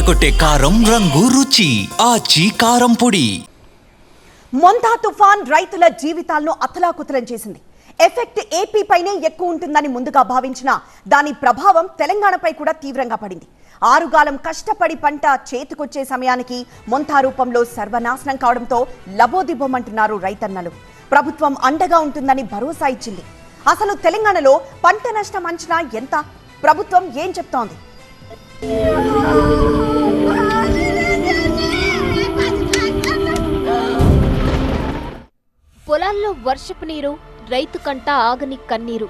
అదరగొట్టే కారం రంగు రుచి ఆచి కారం పొడి. మొంతా తుఫాన్ రైతుల జీవితాలను అతలాకుతలం చేసింది. ఎఫెక్ట్ ఏపీ పైనే ఎక్కువ ఉంటుందని ముందుగా భావించిన దాని ప్రభావం తెలంగాణపై కూడా తీవ్రంగా పడింది. ఆరుగాలం కష్టపడి పంట చేతికొచ్చే సమయానికి మొంతా రూపంలో సర్వనాశనం కావడంతో లబోదిబోమంటున్నారు రైతన్నలు. ప్రభుత్వం అండగా ఉంటుందని భరోసా ఇచ్చింది. అసలు తెలంగాణలో పంట నష్టం అంచనా ఎంత? ప్రభుత్వం ఏం చెప్తోంది? పొలాల్లో వర్షపు నీరు రైతు కంట ఆగని కన్నీరు.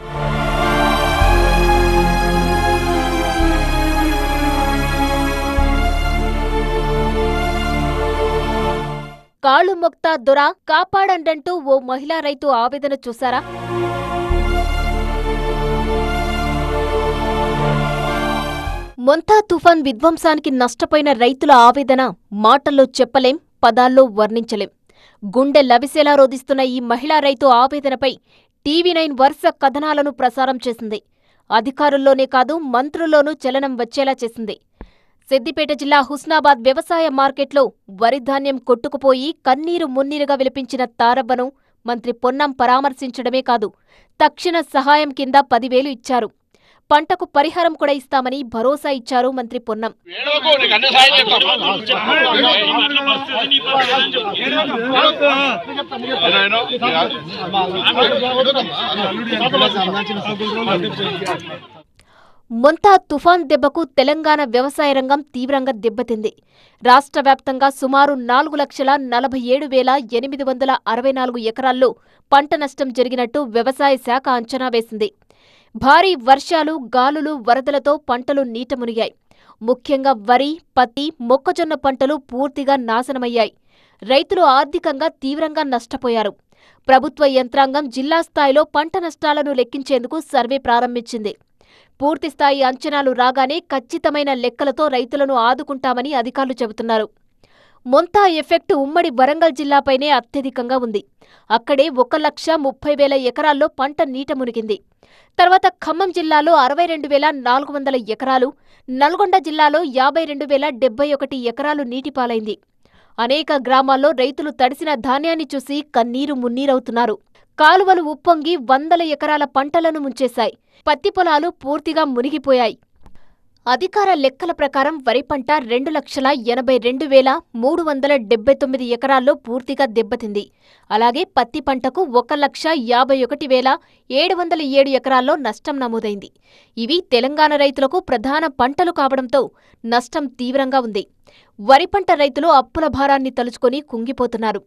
కాళ్ళు మొక్తా దొర కాపాడండంటూ ఓ మహిళా రైతు ఆవేదన చూశారా? మొంతా తుఫాన్ విధ్వంసానికి నష్టపోయిన రైతుల ఆవేదన మాటల్లో చెప్పలేం పదాల్లో వర్ణించలేం. గుండె లభిసేలా రోధిస్తున్న ఈ మహిళా రైతు ఆవేదనపై టీవీ నైన్ వరుస కథనాలను ప్రసారం చేసింది. అధికారుల్లోనే కాదు మంత్రుల్లోనూ చలనం వచ్చేలా చేసింది. సిద్దిపేట జిల్లా హుస్నాబాద్ వ్యవసాయ మార్కెట్లో వరిధాన్యం కొట్టుకుపోయి కన్నీరు మున్నీరుగా విలిపించిన తారవ్వను మంత్రి పొన్నం పరామర్శించడమే కాదు తక్షణ సహాయం కింద పదివేలు ఇచ్చారు. పంటకు పరిహారం కూడా ఇస్తామని భరోసా ఇచ్చారు మంత్రి పొన్నం. మొంతా తుఫాన్ దెబ్బకు తెలంగాణ వ్యవసాయ రంగం తీవ్రంగా దెబ్బతింది. రాష్ట్ర వ్యాప్తంగా సుమారు నాలుగు లక్షల నలభై ఏడు వేల ఎనిమిది వందల అరవై నాలుగు ఎకరాల్లో పంట నష్టం జరిగినట్టు వ్యవసాయ శాఖ అంచనా వేసింది. భారీ వర్షాలు గాలులు వరదలతో పంటలు నీటమునిగాయి. ముఖ్యంగా వరి పత్తి మొక్కజొన్న పంటలు పూర్తిగా నాశనమయ్యాయి. రైతులు ఆర్థికంగా తీవ్రంగా నష్టపోయారు. ప్రభుత్వ యంత్రాంగం జిల్లా స్థాయిలో పంట నష్టాలను లెక్కించేందుకు సర్వే ప్రారంభించింది. పూర్తిస్థాయి అంచనాలు రాగానే ఖచ్చితమైన లెక్కలతో రైతులను ఆదుకుంటామని అధికారులు చెబుతున్నారు. మొంతా ఎఫెక్ట్ ఉమ్మడి వరంగల్ జిల్లాపైనే అత్యధికంగా ఉంది. అక్కడే ఒక లక్ష ముప్పై వేల ఎకరాల్లో పంట నీట మునిగింది. తర్వాత ఖమ్మం జిల్లాలో అరవై రెండు వేల నాలుగు వందల ఎకరాలు నల్గొండ జిల్లాలో యాభై రెండు వేల డెబ్బై ఒకటి ఎకరాలు నీటిపాలైంది. అనేక గ్రామాల్లో రైతులు తడిసిన ధాన్యాన్ని చూసి కన్నీరు మున్నీరవుతున్నారు. కాలువలు ఉప్పొంగి వందల ఎకరాల పంటలను ముంచేశాయి. పత్తి పొలాలు పూర్తిగా మునిగిపోయాయి. అధికార లెక్కల ప్రకారం వరి పంట రెండు లక్షల ఎనభై రెండు వేల మూడు వందల డెబ్బై తొమ్మిది ఎకరాల్లో పూర్తిగా దెబ్బతింది. అలాగే పత్తి పంటకు ఒక లక్ష యాభై ఒకటి వేల ఏడు వందల ఏడు ఎకరాల్లో నష్టం నమోదైంది. ఇవి తెలంగాణ రైతులకు ప్రధాన పంటలు కావడంతో నష్టం తీవ్రంగా ఉంది. వరి పంట రైతులు అప్పుల భారాన్ని తలుచుకొని కుంగిపోతున్నారు.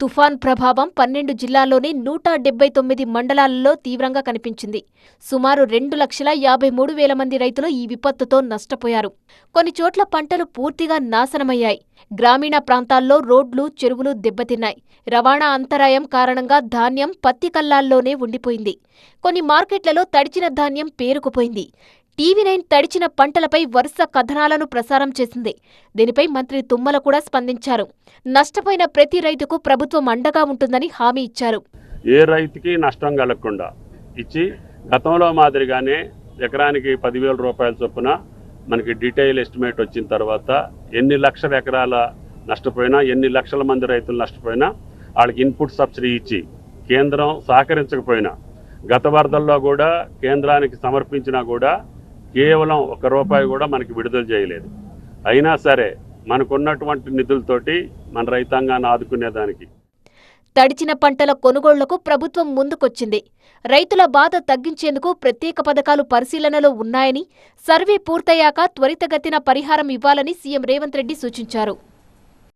తుఫాన్ ప్రభావం పన్నెండు జిల్లాల్లోని నూట డెబ్బై తొమ్మిది మండలాలలో తీవ్రంగా కనిపించింది. సుమారు రెండు లక్షల యాభై మూడు వేల మంది రైతులు ఈ విపత్తుతో నష్టపోయారు. కొన్ని చోట్ల పంటలు పూర్తిగా నాశనమయ్యాయి. గ్రామీణ ప్రాంతాల్లో రోడ్లు చెరువులు దెబ్బతిన్నాయి. రవాణా అంతరాయం కారణంగా ధాన్యం పత్తి కల్లాల్లోనే ఉండిపోయింది. కొన్ని మార్కెట్లలో తడిచిన ధాన్యం పేరుకుపోయింది. టీవీ నైన్ తడిచిన పంటలపై వరుస కథనాలను ప్రసారం చేసింది. దీనిపై మంత్రి తుమ్మల కూడా స్పందించారు. నష్టపోయిన ప్రతి రైతుకు ప్రభుత్వం అండగా ఉంటుందని హామీ ఇచ్చారు. ఏ రైతుకి నష్టం కలగకుండా ఇచ్చి గతంలో మాదిరిగానే ఎకరానికి పదివేల రూపాయల చొప్పున మనకి డీటెయిల్ ఎస్టిమేట్ వచ్చిన తర్వాత ఎన్ని లక్షల ఎకరాల నష్టపోయినా ఎన్ని లక్షల మంది రైతులు నష్టపోయినా వాళ్ళకి ఇన్పుట్ సబ్సిడీ ఇచ్చి కేంద్రం సహకరించకపోయినా గత వరదల్లో కూడా కేంద్రానికి సమర్పించినా కూడా కేవలం ఒక రూపాయి కూడా మనకి విడుదల చేయలేదు. అయినా సరే మనకున్నటువంటి నిధులతోటి మన రైతాంగాన్ని ఆదుకునేదానికి. తడిచిన పంటల కొనుగోళ్ళకు ప్రభుత్వం ముందుకొచ్చింది. రైతుల బాధ తగ్గించేందుకు ప్రత్యేక పథకాలు పరిశీలనలో ఉన్నాయని సర్వే పూర్తయ్యాక త్వరితగతిన పరిహారం ఇవ్వాలని సీఎం రేవంత్ రెడ్డి సూచించారు.